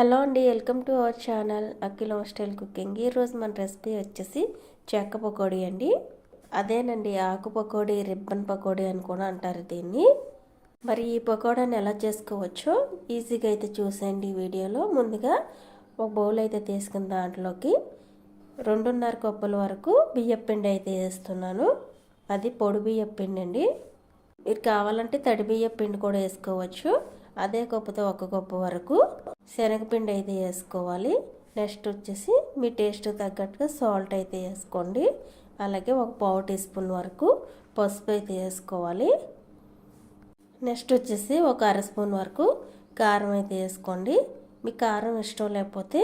Hello అండి welcome to our channel Akhil style cooking. ఈరోజు మన రెసిపీ వచ్చేసి చెక్క పకోడీ అండి. అదేనండి ఆకు పకోడీ రిబ్బన్ పకోడీ అని కూడా అంటారు దీన్ని. మరి ఈ పకోడాని ఎలా చేసుకోవచ్చో ఈజీగా అయితే చూసేయండి ఈ వీడియోలో. ముందుగా ఒక బౌల్ అయితే తీసుకున్న దాంట్లోకి రెండున్నర కప్పుల వరకు బియ్యపిండి అయితే వేస్తున్నాను. అది పొడి బియ్యపిండి అండి. మీరు కావాలంటే తడి బియ్యపిండి కూడా వేసుకోవచ్చు. అదే కప్పుతో ఒక కప్పు వరకు శనగపిండి అయితే వేసుకోవాలి. నెక్స్ట్ వచ్చేసి మీ టేస్ట్ తగ్గట్టుగా సాల్ట్ అయితే వేసుకోండి. అలాగే ఒక పావు టీ స్పూన్ వరకు పసుపు అయితే వేసుకోవాలి. నెక్స్ట్ వచ్చేసి ఒక అర స్పూన్ వరకు కారం అయితే వేసుకోండి. మీ కారం ఇష్టం లేకపోతే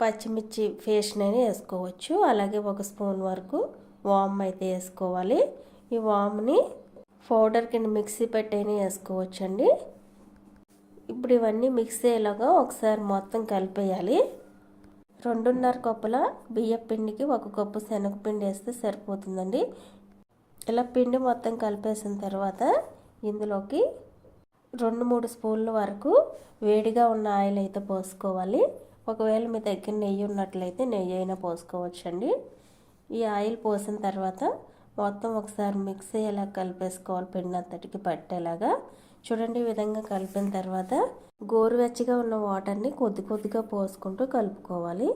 పచ్చిమిర్చి పేస్ట్నైనా వేసుకోవచ్చు. అలాగే ఒక స్పూన్ వరకు వామ్ అయితే వేసుకోవాలి. ఈ వామ్ని పౌడర్ కింద మిక్సీ పెట్టైనా వేసుకోవచ్చండి. ఇప్పుడు ఇవన్నీ మిక్స్ అయ్యేలాగా ఒకసారి మొత్తం కలిపేయాలి. రెండున్నర కప్పుల బియ్యం పిండికి ఒక కప్పు శనగపిండి వేస్తే సరిపోతుందండి. ఇలా పిండి మొత్తం కలిపేసిన తర్వాత ఇందులోకి రెండు మూడు స్పూన్ల వరకు వేడిగా ఉన్న ఆయిల్ అయితే పోసుకోవాలి. ఒకవేళ మీ దగ్గర నెయ్యి ఉన్నట్లయితే నెయ్యి అయినా పోసుకోవచ్చండి. ఈ ఆయిల్ పోసిన తర్వాత మొత్తం ఒకసారి మిక్స్ అయ్యేలా కలిపేసుకోవాలి. పిండి అంతటికి పట్టేలాగా చూడండి ఈ విధంగా కలిపిన తర్వాత గోరువెచ్చగా ఉన్న వాటర్ని కొద్ది కొద్దిగా పోసుకుంటూ కలుపుకోవాలి.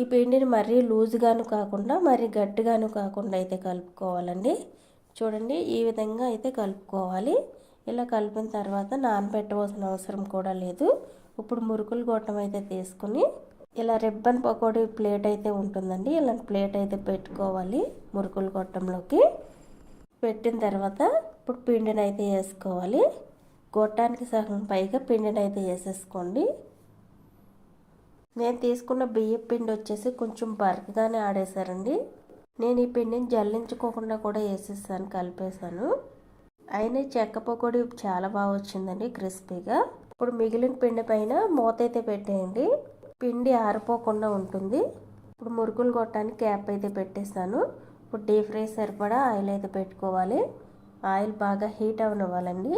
ఈ పిండిని మరీ లూజ్గాను కాకుండా మరీ గట్టిగాను కాకుండా అయితే కలుపుకోవాలండి. చూడండి ఈ విధంగా అయితే కలుపుకోవాలి. ఇలా కలిపిన తర్వాత నానబెట్టవలసిన అవసరం కూడా లేదు. ఇప్పుడు మురుకులు గొట్టం అయితే తీసుకుని ఇలా రిబ్బన్ పకోడీ ప్లేట్ అయితే ఉంటుందండి. ఇలాంటి ప్లేట్ అయితే పెట్టుకోవాలి మురుకులు గొట్టంలోకి. పెట్టిన తర్వాత ఇప్పుడు పిండిని అయితే వేసుకోవాలి. గొట్టానికి సగం పైగా పిండిని అయితే వేసేసుకోండి. నేను తీసుకున్న బియ్యం పిండి వచ్చేసి కొంచెం బరకగానే ఆడేశారండి. నేను ఈ పిండిని జల్లించుకోకుండా కూడా వేసేసాను కలిపేశాను. అయినా చెక్క పకోడీ చాలా బాగా వచ్చిందండి క్రిస్పీగా. ఇప్పుడు మిగిలిన పిండి పైన మూత అయితే పెట్టేయండి. పిండి ఆరిపోకుండా ఉంటుంది. ఇప్పుడు మురుకులు కొట్టడానికి క్యాప్ అయితే పెట్టేసాను ఇప్పుడు డీప్ ఫ్రై సరిపడా ఆయిల్ అయితే పెట్టుకోవాలి. ఆయిల్ బాగా హీట్ అవనివ్వాలండి.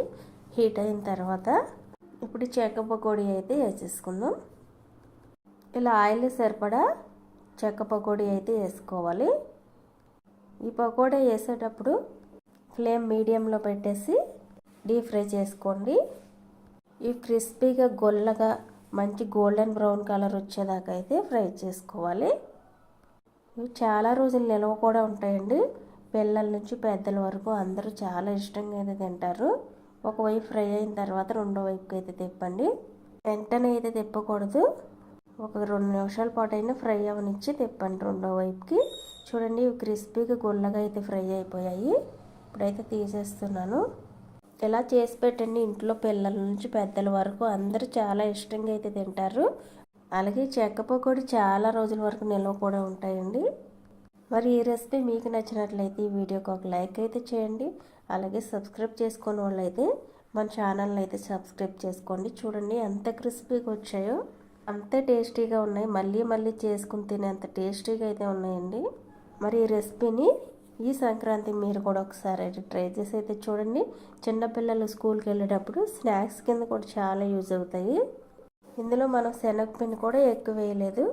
హీట్ అయిన తర్వాత ఇప్పుడు చెక్క పకోడీ అయితే వేసేసుకుందాం. ఇలా ఆయిల్ సరిపడా చెక్క పకోడీ అయితే వేసుకోవాలి. ఈ పకోడీ వేసేటప్పుడు ఫ్లేమ్ మీడియంలో పెట్టేసి డీప్ ఫ్రై చేసుకోండి. ఇవి క్రిస్పీగా గొల్లగా మంచి గోల్డెన్ బ్రౌన్ కలర్ వచ్చేదాకా అయితే ఫ్రై చేసుకోవాలి. ఇవి చాలా రోజులు నిల్వ కూడా ఉంటాయండి. పిల్లల నుంచి పెద్దల వరకు అందరూ చాలా ఇష్టంగా అయితే తింటారు. ఒకవైపు ఫ్రై అయిన తర్వాత రెండో వైపుకి అయితే తిప్పండి. వెంటనే అయితే తిప్పకూడదు. ఒక రెండు నిమిషాల పాటు అయినా ఫ్రై అవనిచ్చి తిప్పండి రెండో వైపుకి. చూడండి ఇవి క్రిస్పీగా గుల్లగా అయితే ఫ్రై అయిపోయాయి. ఇప్పుడైతే తీసేస్తున్నాను. ఇలా చేసి పెట్టండి ఇంట్లో పిల్లల నుంచి పెద్దల వరకు అందరూ చాలా ఇష్టంగా అయితే తింటారు. అలాగే చెక్క పకోడీ చాలా రోజుల వరకు నిల్వ కూడా ఉంటాయండి. మరి ఈ రెసిపీ మీకు నచ్చినట్లయితే ఈ వీడియోకి ఒక లైక్ అయితే చేయండి. అలాగే సబ్స్క్రైబ్ చేసుకున్న వాళ్ళైతే మన ఛానల్ని అయితే సబ్స్క్రైబ్ చేసుకోండి. చూడండి ఎంత క్రిస్పీగా వచ్చాయో. అంత టేస్టీగా ఉన్నాయి. మళ్ళీ మళ్ళీ చేసుకుని తినే అంత టేస్టీగా అయితే ఉన్నాయండి. మరి ఈ రెసిపీని ఈ సంక్రాంతి మీరు కూడా ఒకసారి అయితే ట్రై చేసి అయితే చూడండి. చిన్నపిల్లలు స్కూల్కి వెళ్ళేటప్పుడు స్నాక్స్ కింద కూడా చాలా యూజ్ అవుతాయి. ఇందులో మనం శనగపిండి కూడా ఎక్కువ వేయలేదు.